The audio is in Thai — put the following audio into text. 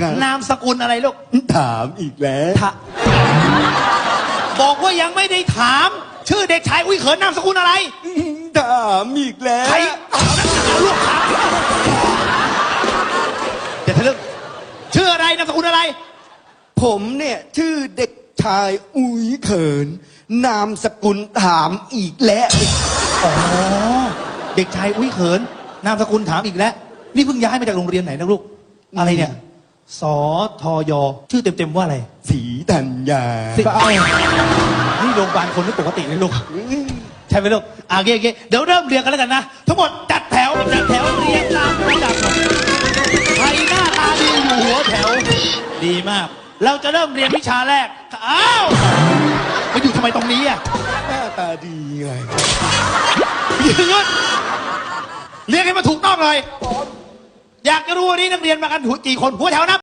ครับนามสกุลอะไรลูกถามอีกแล้ว ถะบอกว่ายังไม่ได้ถาม ชื่อเด็กชายอุ้ยเขินนามสกุลอะไร ถามอีกแล้ว ใครเอานะเอาลูกถามเดี๋ยวทะลึ่งชื่ออะไรนามสกุลอะไร ผมเนี่ยชื่อเด็กชายอุ้ยเขิน นามสกุลถามอีกแล้วอ๋อเด็กชายอุ้ยเขิน นามสกุลถามอีกแล้ว นี่เพิ่งย้ายมาจากโรงเรียนไหนนะลูก อะไรเนี่ย สอทอยชื่อเต็มๆว่าอะไรสีธัญญาสิเอ้านี่โรงพยาบาลคนไม่ปกติเลยลูก ใช่ไหมลูกอะโอเคโอเคเดี๋ยวเริ่มเรียงกันแล้วกันนะ ทั้งหมดจัดแถวจัดแถวเรียงตามลำดับใครหน้าตาดีอยู่หัวแถว ดีมาก เราจะเริ่มเรียนวิชาแรก อ้าวมาอยู่ทำไมตรงนี้อะหน้าตาดีไงยืนยืนเรียงให้มันถูกต้องเลย อยากจะรู้วันนี้นักเรียนมากันกี่คนหัวแถวนับ